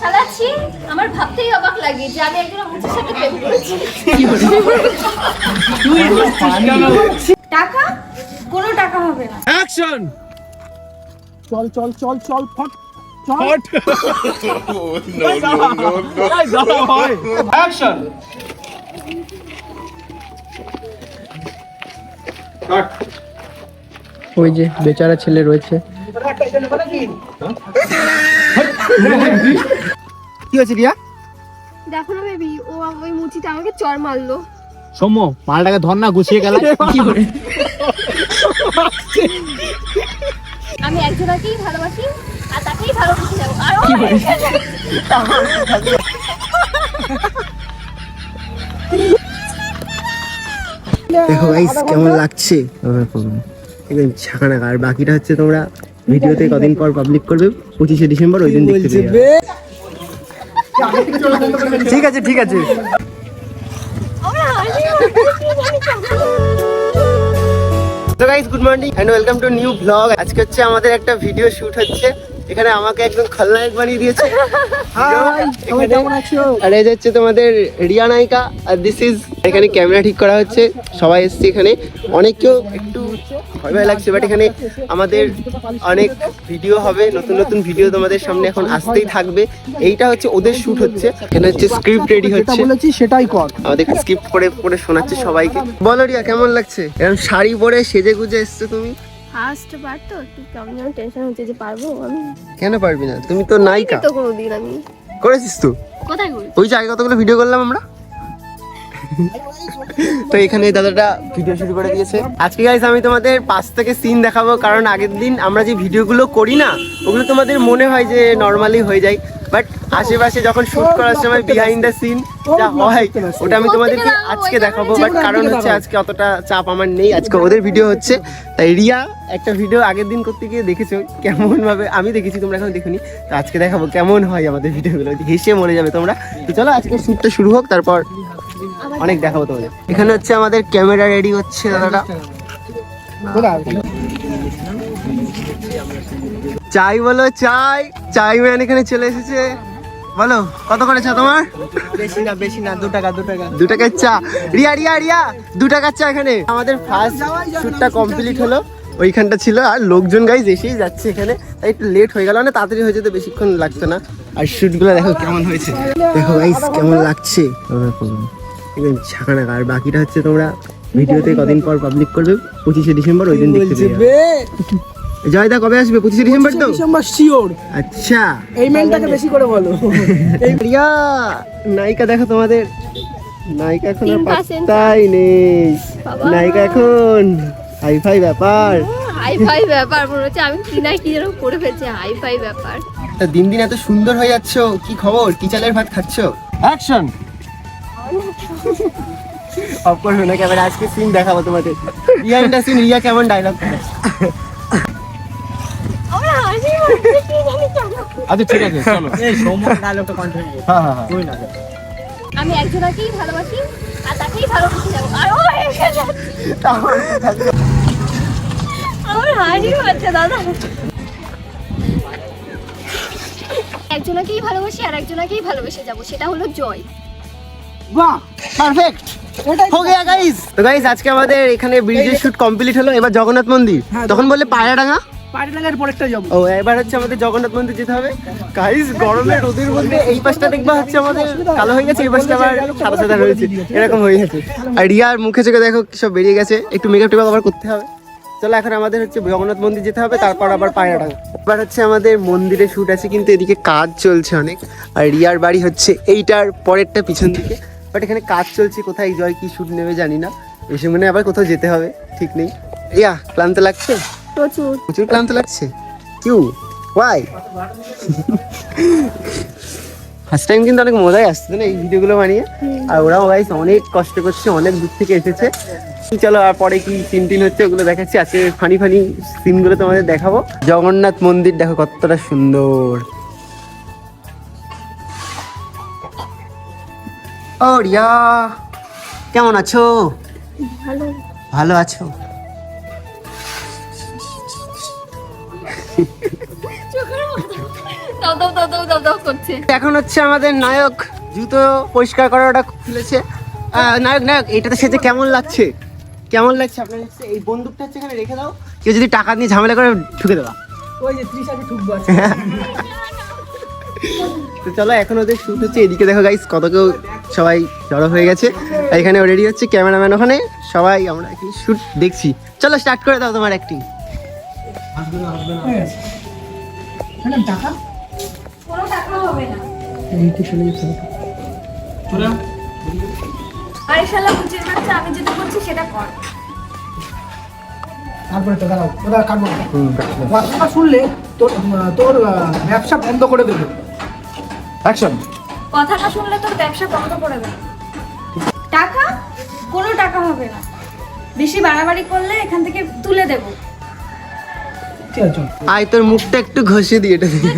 চালাচ্ছি আমার ভাবতেই অবাক লাগে যে আমি একজন মুচির সাথে প্রেম করেছি। টাকা? কোনো টাকা হবে না। অ্যাকশন! চল চল চল চল ফট ফট। অ্যাকশন! ওই যে বেচারা ছেলে রয়েছে। কি হয়েছে রিয়া? দেখো না বেবি ও ওই মুচিটা আমাকে চর মারলো। সৌম্য মালটাকে ধর না গুছিয়ে গেল। কি করে? আমি একজনকেই ভালোবাসি আর তাকেই ভালোবাসি যাব। আর ও দেখো গাইস কেমন লাগছে? একদম ছাকানাকা আর বাকিটা হচ্ছে তোমরা ভিডিওতে কদিন পর পাবলিক করবে পঁচিশে ডিসেম্বর ওই দিন দেখতে পেয়ে ঠিক আছে ঠিক আছে। তো guys good morning and welcome to new blog আজকে হচ্ছে আমাদের একটা ভিডিও শুট হচ্ছে। এখানে আমাকে একদম খলনায়ক বানিয়ে দিয়েছে। আর এই হচ্ছে তোমাদের রিয়া নায়িকা আর দিস ইজ এখানে ক্যামেরা ঠিক করা হচ্ছে। সবাই এসছে এখানে। অনেকেও একটু ভয় ভয় লাগছে বাট এখানে আমাদের অনেক ভিডিও হবে। নতুন নতুন ভিডিও তোমাদের সামনে এখন আসতেই থাকবে। এইটা হচ্ছে ওদের শুট হচ্ছে। এখানে হচ্ছে স্ক্রিপ্ট রেডি হচ্ছে। বলেছি সেটাই কর। আমাদের স্ক্রিপ্ট করে পড়ে শোনাচ্ছে সবাইকে। বলো রিয়া কেমন লাগছে? এরকম শাড়ি পরে সেজে গুজে এসছো তুমি? ফার্স্ট বার তো একটু কেমন যেন টেনশন হচ্ছে যে পারব আমি। কেন পারবি না? তুমি তো নায়িকা। তো কোনোদিন আমি। করেছিস তো? কোথায় করি ওই আগে কতগুলো ভিডিও করলাম আমরা? তো এখানে দাদাটা ভিডিও শুরু করে দিয়েছে। আজকে গাইস আমি তোমাদের পাশ থেকে সিন দেখাবো কারণ আগের দিন আমরা যে ভিডিওগুলো করি না ওগুলো তোমাদের মনে হয় যে নর্মালি হয়ে যায়। বাট আশেপাশে যখন শুট করার সময় বিহাইন্ড দ্য সিন যা হয়, ওটা আমি তোমাদেরকে আজকে দেখাবো বাট কারণ হচ্ছে আজকে অতটা চাপ আমার নেই। আজকে ওদের ভিডিও হচ্ছে, তাই রিয়া একটা ভিডিও আগের দিন করতে গিয়ে দেখেছ কেমন ভাবে আমি দেখেছি, তোমরা এখন দেখুনি, তো আজকে দেখাবো কেমন হয় আমাদের ভিডিওগুলো হেসে মরে যাবে তোমরা। তো চলো আজকে শ্যুটটা শুরু হোক, তারপর অনেক দেখাবো তোমাদের। এখানে হচ্ছে আমাদের ক্যামেরা রেডি হচ্ছে দাদাটা চাই বলো চাই। চাই ম্যান এখানে চলে এসেছে। বলো কত করে চা তোমার? বেশি না বেশি না দু টাকা দু টাকা। দু টাকার চা। রিয়া রিয়া রিয়া দু টাকার চা এখানে। আমাদের ফার্স্ট শুটটা কমপ্লিট হলো। ওইখানটা ছিল আর লোকজন গাইজ এসেই যাচ্ছে এখানে। তাই একটু লেট হয়ে গেল না তাড়াতাড়ি হয়ে যেতে বেশিক্ষণ লাগতো না। আর শুটগুলো দেখো কেমন হয়েছে। দেখো গাইজ কেমন লাগছে। একদম ছাকানাকা আর বাকিটা হচ্ছে তোমরা ভিডিওতে কদিন পর পাবলিক করবে? পঁচিশে ডিসেম্বর ওই দিন দেখতে পেয়ে যাবে। জয়দা কবে আসবে? পঁচিশে ডিসেম্বর তো? ডিসেম্বর শিওর আচ্ছা। এই মেনটাকে বেশি করে বলো। এই রিয়া নায়িকা দেখো তোমাদের। নায়িকা এখন আর পাত্তাই নেই। নায়িকা এখন হাই ফাই ব্যাপার। হাই ফাই ব্যাপার মনে হচ্ছে আমি কি না কি যেন করে ফেলছি হাই ফাই ব্যাপার। তা দিন দিন এত সুন্দর হয়ে যাচ্ছ কি খবর? কি চালের ভাত খাচ্ছ? অ্যাকশন অফ করবে না ক্যামেরা আজকে সিন দেখাবো তোমাদের। রিয়া ইন্টা সিন রিয়া কেমন ডায়লগ আচ্ছা ঠিক আছে চলো। এই সৌম্য ডায়লগটা কন্টিনিউ হ্যাঁ হ্যাঁ হ্যাঁ। আমি একজনকেই ভালোবাসি আর তাকেই ভালোবাসি যাব। আর ও এসে যাচ্ছে। আমার হাসি পাচ্ছে দাদা। একজনকেই ভালোবাসি আর একজনকেই ভালোবেসে যাব। সেটা হলো জয়। বাহ পারফেক্ট গাইস তো গাইস আজকে আমাদের এখানে ব্রিজের শুট কমপ্লিট হলো। এবার জগন্নাথ মন্দির। হ্যাঁ, তখন বললে পায়রাডাঙ্গা? এবার হচ্ছে আমাদের জগন্নাথ মন্দির যেতে হবে। গরমে রোদের এই পাশটা হচ্ছে আমাদের কালো হয়ে গেছে, এই পাশটা আবার এরকম হয়ে গেছে। আর রিয়ার মুখে চোখে দেখো সব বেরিয়ে গেছে, একটু আবার করতে হবে। চলো, এখন আমাদের হচ্ছে জগন্নাথ মন্দির যেতে হবে, তারপর আবার পায়রাডাঙ্গা এবার হচ্ছে আমাদের মন্দিরে শুট আছে, কিন্তু এদিকে কাজ চলছে অনেক। আর রিয়ার বাড়ি হচ্ছে এইটার পরেরটা পিছন দিকে। বাট এখানে কাজ চলছে, কোথায় জয়, কি শুট নেবে জানি না। এসে মনে আবার কোথাও যেতে হবে, ঠিক নেই। রিয়া, ক্লান্ত লাগছে? প্রচুর। প্রচুর ক্লান্ত লাগছে? কিউ ওয়াই ফার্স্ট টাইম কিন্তু অনেক মজাই আসছে না এই ভিডিওগুলো বানিয়ে? আর ওরাও গাইস অনেক কষ্ট করছে অনেক দূর থেকে এসেছে। চলো আর পরে কি সিন টিন হচ্ছে ওগুলো দেখাচ্ছি। আজকে ফানি ফানি সিনগুলো তোমাদের দেখাবো। জগন্নাথ মন্দির দেখো কতটা সুন্দর। ও রিয়া কেমন আছো? ভালো। ভালো আছো? এখন হচ্ছে আমাদের নায়ক জুতো পরিষ্কার করা ওটা খুলেছে। নায়ক নায়ক এটাতে সেজে কেমন লাগছে? কেমন লাগছে? আপনার এই বন্দুকটা হচ্ছে এখানে রেখে দাও। কেউ যদি টাকা নিয়ে ঝামেলা করে ঠুকে দেওয়া ওই যে ত্রিশ আগে ঠুকবো তো চলো এখন ওদের শুট হচ্ছে। এদিকে দেখো গাইস কত কেউ সবাই জড়ো হয়ে গেছে। আর এখানে রেডি হচ্ছে ক্যামেরাম্যান ওখানে। সবাই আমরা কি শুট দেখছি। চলো স্টার্ট করে দাও তোমার অ্যাক্টিং টাকা? কোনো টাকা হবে না। এইটা চলে গেছে। আরে শালা বুঝিয়ে বাচ্চা আমি যেটা বলছি সেটা কর। তারপরে তো দাঁড়াও ওরা কাটবো কথাটা শুনলে তোর তোর ব্যবসা বন্ধ করে দেবে। অ্যাকশন কথাটা শুনলে তোর ব্যবসা বন্ধ করে দেবে। টাকা? কোনো টাকা হবে না। বেশি বাড়াবাড়ি করলে এখান থেকে তুলে দেবো। আয় তোর মুখটা একটু ঘষে দিয়ে এটা দিয়ে।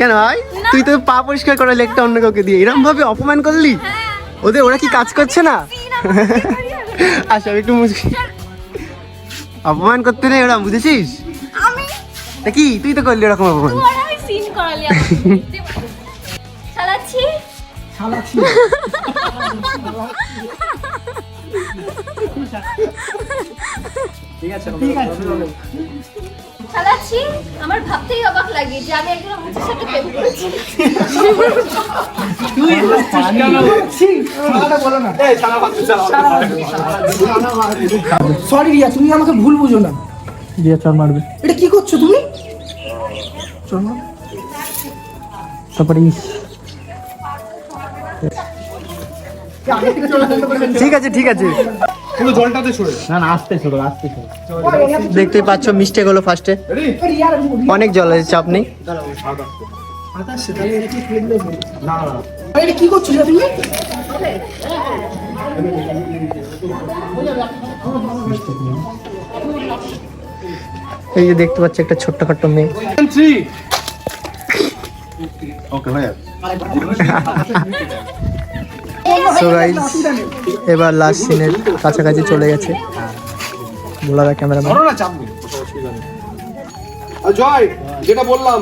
কেন ভাই? তুই তো পা পরিষ্কার করা লেগটা অন্য কাউকে দিয়ে। এরকম ভাবে অপমান করলি? ওদের ওরা কি কাজ করছে না? আচ্ছা আমি একটু মুশকিল অপমান করতে নেই ওরা বুঝেছিস? আমি? তা কি? তুই তো করলি ওরকম অপমান। করালি। চালাচ্ছি শালাচ্ছি? ঠিক আছে। আমার ভাবতেই অবাক লাগে যে আমি একজন মুচির সাথে প্রেম করেছি। সরি রিয়া তুমি আমাকে ভুল বুঝো না। চর মারবে। এটা কি করছ তুমি? চল না। তারপরে পারবে না। ঠিক আছে। ঠিক আছে না না আসতে ছোট আসতে দেখতেই পাচ্ছ মিস্টেক হলো ফার্স্টে অনেক জল আছে চাপ নেই কি করছ তুমি? এই যে দেখতে পাচ্ছি একটা ছোট্টখাট্ট মেয়ে। সো গাইস এবার লাস্ট সিনের কাছাকাছি চলে গেছে। বোলাদা ক্যামেরাম্যান ধরো না চাপ জয় যেটা বললাম।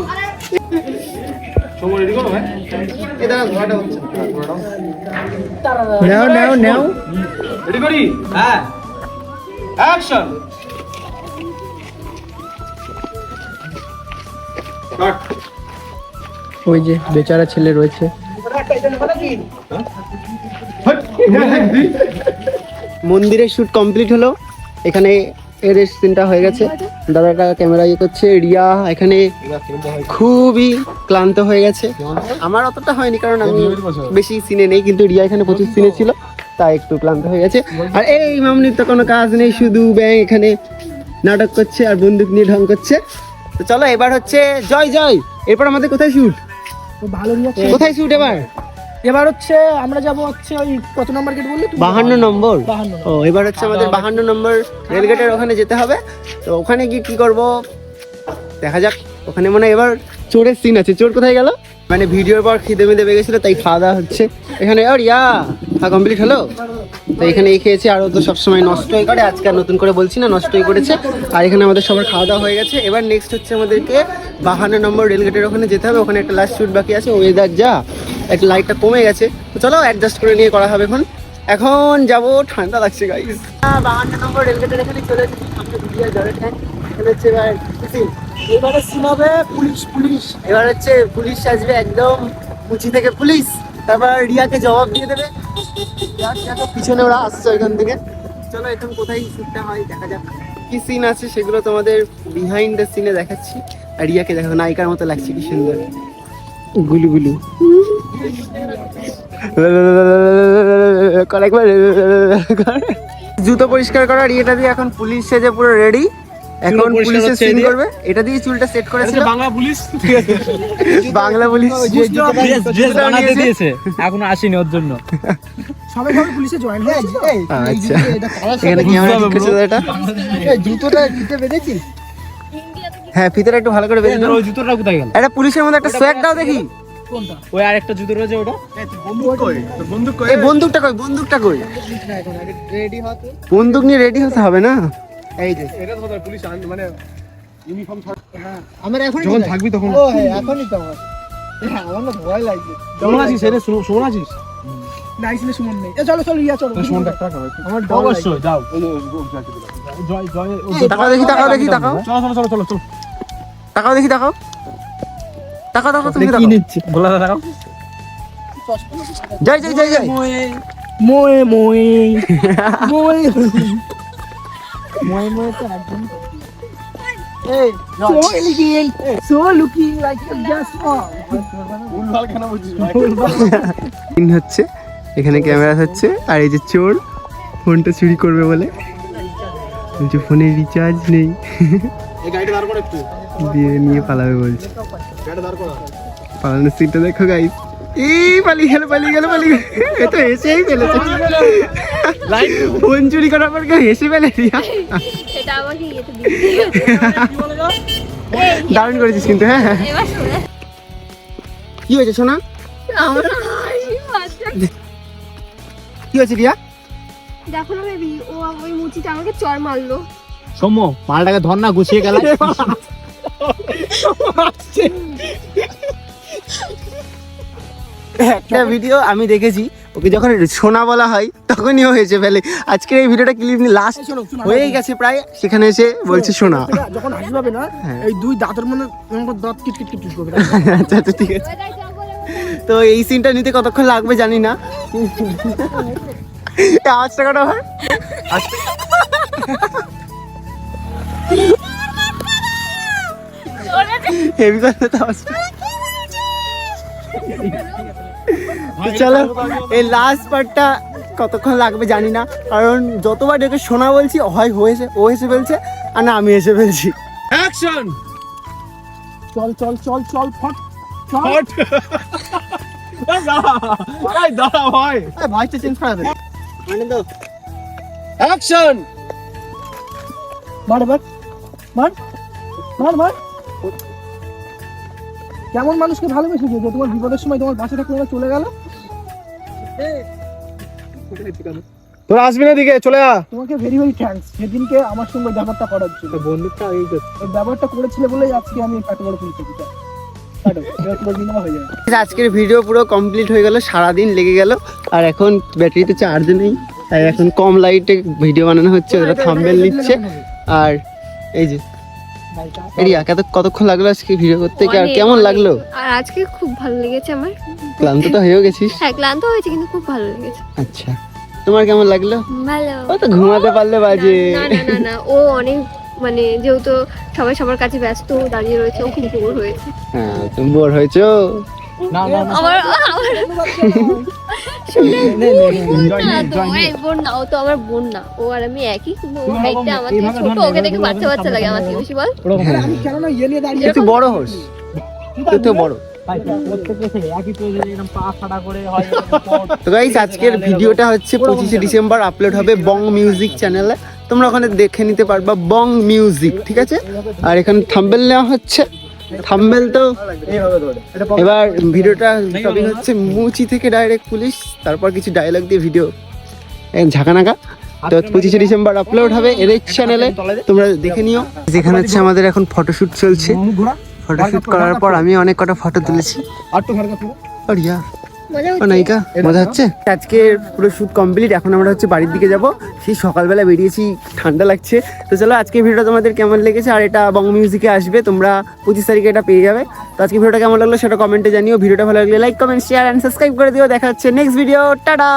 নাও নাও নাও রেডি করি? হ্যাঁ। অ্যাকশন ওই যে বেচারা ছেলে রয়েছে। মন্দিরের শুট কমপ্লিট হলো। এখানে এর সিনটা হয়ে গেছে। দাদাটা ক্যামেরা ইয়ে করছে রিয়া এখানে খুবই ক্লান্ত হয়ে গেছে। আমার অতটা হয়নি কারণ আমি বেশি সিনে নেই কিন্তু রিয়া এখানে প্রচুর সিনে ছিল তাই একটু ক্লান্ত হয়ে গেছে। আর এই মামনির তো কোনো কাজ নেই শুধু ব্যাং এখানে নাটক করছে আর বন্দুক নিয়ে ঢং করছে। তো চলো এবার হচ্ছে জয় জয়। এরপর আমাদের কোথায় শুট ভালো কোথায় শুট এবার? এবার হচ্ছে আমরা যাব হচ্ছে ওই কত নম্বর গেট বললি বাহান্ন নম্বর। ও এবার হচ্ছে আমাদের বাহান্ন নম্বর। রেলগেটের ওখানে যেতে হবে। তো ওখানে গিয়ে কি করব? দেখা যাক। ওখানে মানে এবার চোরের সিন আছে। চোর কোথায় গেল? মানে ভিডিওর পর খিদে মিদে বেগেছিল তাই খাওয়া দাওয়া হচ্ছে। এখানে আর ইয়া খাওয়া কমপ্লিট হলো তো এখানে এই খেয়েছে, আর ও তো সবসময় নষ্টই করে, আজকে আর নতুন করে বলছি না, নষ্টই করেছে। আর এখানে আমাদের সবার খাওয়া দাওয়া হয়ে গেছে। এবার নেক্সট হচ্ছে আমাদেরকে বাহান্ন নম্বর রেলগেটের ওখানে যেতে হবে। ওখানে একটা লাস্ট শুট বাকি আছে ওয়েদার যা, একটা লাইটটা কমে গেছে। তো চলো অ্যাডজাস্ট করে নিয়ে করা হবে এখন। এখন যাব, ঠান্ডা লাগছে গাইস বাহান্ন নম্বর রেলগেটের এখানে চলে এসেছি, সামনে ভিডিও জলের ট্যাঙ্ক এখানে হচ্ছে এবার। এবারে সিন হবে পুলিশ পুলিশ। এবার হচ্ছে পুলিশ আসবে একদম মুচি থেকে পুলিশ। তারপর রিয়াকে জবাব দিয়ে দেবে। দেখো পিছনে ওরা আসছে ওইখান থেকে। চলো এখন কোথায় শুটটা হয় দেখা যাক। কি সিন আছে সেগুলো তোমাদের বিহাইন্ড দ্য সিনে দেখাচ্ছি। আর রিয়াকে দেখো নায়িকার মতো লাগছে কি সুন্দর। গুলু গুলু কয়েকবার জুতো পরিষ্কার করার ইয়েটা দিয়ে এখন পুলিশ সেজে পুরো রেডি এখন পুলিশের সিন করবে? এটা দিয়ে চুলটা সেট করেছিল? Bangla police? Bangla police. Dress বানাতে দিয়েছে। এখনও আসেনি ওর জন্য। সবাই সবাই পুলিশে জয়েন হয়েছে আচ্ছা। এখানে করছে এটা? জুতোটা হ্যাঁ একটু ভালো করে বেঁধে দাও। ওই জুতোটা কোথায় গেল? একটা পুলিশের মধ্যে একটা দাও দেখি। কোনটা? ওই আরেকটা জুতো রয়েছে ওটা। এই বন্দুকটা কই? বন্দুকটা কই? রেডি হতে। বন্দুক নিয়ে রেডি হতে হবে না? এই যে। এটা তো পুলিশ মানে ইউনিফর্ম ছাড়া আমার এখনই যখন থাকবি তখন ও হ্যাঁ এখনই তো আমার হ্যাঁ, আমার না ভয় লাগছে। কেমন আছিস রে সুমন আছিস নাইস নে সুমন নেই। এ চলো চলো ইয়া চলো সুমন একটা আমার ডর অবশ্যই যাও। জয় জয় তাকাও দেখি তাকাও দেখি তাকাও চলো চলো চলো চলো চলো। তাকাও দেখি তাকাও তাকাও তাকাও তুমি তাকাও নিচ্ছে। বলা দাঁড়াও জয় জয় জয় জয় মোয়ে মোয়ে মোয়ে। ময়। So elegant so looking like a just হচ্ছে এখানে ক্যামেরা হচ্ছে আর এই যে চোর ফোনটা চুরি করবে বলে। বলছে ফোনে রিচার্জ নেই। এই গাড়িটা দাঁড় করে একটু। দিয়ে নিয়ে পালাবে বলছে। পালানোর সিনটা দেখো গাইস এই পালিয়ে গেল পালিয়ে গেল পালিয়ে গেল। এ তো হেসেই ফেলেছে। ফোন চুরি করার পর কেউ হেসে ফেলে দারুণ করেছিস কিন্তু হ্যাঁ হ্যাঁ। কি হয়েছে শোনা? আমার হাসি কি হয়েছে রিয়া? দেখো না বেবি ও ওই মুচিটা আমাকে চর মারলো। সৌম্য মালটাকে ধর না গুছিয়ে গেল। একটা ভিডিও আমি দেখেছি ওকে যখন সোনা বলা হয় তখনই ও হেসে ফেলে। আজকের এই ভিডিওটা ক্লিপ লাস্ট হয়েই গেছে প্রায় সেখানে এসে বলছে সোনা। যখন হাসি পাবে না এই দুই দাঁতের মধ্যে দাঁত কিট কিট কিট করবে আচ্ছা আচ্ছা ঠিক আছে। তো এই সিনটা নিতে কতক্ষণ লাগবে জানি না। এই আওয়াজটা কটা হয়? হেভি করে তো আওয়াজটা। তো চলো এই লাস্ট পার্টটা কতক্ষণ লাগবে জানি না কারণ যতবার ডেকে শোনা বলছি হয় হয়েছে ও এসে ফেলছে আর না আমি এসে ফেলছি। অ্যাকশন চল চল চল চল ফট চল। হট দাঁড়া এই ভাই ভয়েসটা চেঞ্জ করা দে অ্যাকশন মার এবার মার মার মার। কেমন মানুষকে ভালোবেসে যে তোমার বিপদের সময় তোমার পাশে থাকতে ওরা চলে গেল? তোর আসবি না দিকে চলে আ তোমাকে ভেরি ভেরি থ্যাঙ্কস সেদিনকে আমার সঙ্গে ব্যাপারটা করার জন্য বন্ধুটা এই ব্যাপারটা করেছিলে বলেই আজকে আমি এত বড় ফুল পেতে চাই কাটো এবার তোমার বিনা হয়ে যাবে। আজকের ভিডিও পুরো কমপ্লিট হয়ে গেল সারাদিন লেগে গেল। আর এখন ব্যাটারিতে চার্জ নেই তাই এখন কম লাইটে ভিডিও বানানো হচ্ছে ওরা থাম্বেল নিচ্ছে। আর এই যে এরিয়া কত কতক্ষণ লাগল আজকে ভিডিও করতে? আর কেমন লাগল? আর আজকে খুব ভালো লেগেছে আমার। ক্লান্ত তো হয়েও গেছিস? হ্যাঁ ক্লান্ত হয়েছে কিন্তু খুব ভালো লেগেছে। আচ্ছা। তোমার কেমন লাগল? ভালো। ও তো ঘুমাতে পারলে বাজে। না না না না ও অনেক মানে যেহেতু সবাই সবার কাছে ব্যস্ত দাঁড়িয়ে রয়েছে ও খুব বোর হয়েছে। হ্যাঁ তুমি বোর হয়েছো। না না না আমার আমার শুনে না তো। আমার এক বোন না ও তো আমার বোন না। ও আর আমি একই হাইটটা আমার থেকে ছোট ওকে দেখে বাচ্চা বাচ্চা লাগে আমার থেকে বেশি বল। আমি কেন না ইয়ে নিয়ে দাঁড়িয়ে তুই বড় হোস। তুই তো বড়। ভাই প্রত্যেকে সেই একই তো এরকম পা ফাটা করে এরকম তো গাইস আজকের ভিডিওটা হচ্ছে পঁচিশে ডিসেম্বর আপলোড হবে বং মিউজিক চ্যানেলে তোমরা ওখানে দেখে নিতে পারবা বং মিউজিক ঠিক আছে? আর এখানে থাম্বেল নেওয়া হচ্ছে। থাম্বেল তো? এবার ভিডিওটা টপিক হচ্ছে মুচি থেকে ডাইরেক্ট পুলিশ তারপর কিছু ডায়লগ দিয়ে ভিডিও ঝাঁকানাকা। তো পঁচিশে ডিসেম্বর আপলোড হবে এদের চ্যানেলে তোমরা দেখে নিও। যেখানে হচ্ছে আমাদের এখন ফটোশ্যুট চলছে। ফটোশ্যুট করার পর আমি অনেক কটা ফটো তুলেছি। আর তো ঘরকা পুরো আর মজা হচ্ছে। নায়িকা মজা হচ্ছে? আজকে পুরো শুট কমপ্লিট এখন আমরা হচ্ছে বাড়ির দিকে যাব। সেই সকালবেলা বেরিয়েছি ঠান্ডা লাগছে। তো চলো আজকে ভিডিওটা তোমাদের কেমন লেগেছে? আর এটা বং মিউজিকে আসবে তোমরা পঁচিশ তারিখে এটা পেয়ে যাবে। তো আজকে ভিডিওটা কেমন লাগল সেটা কমেন্টে জানিও। ভিডিওটা ভালো লাগলে like comment share and subscribe করে দিও। দেখা হচ্ছে নেক্সট ভিডিও টাটা!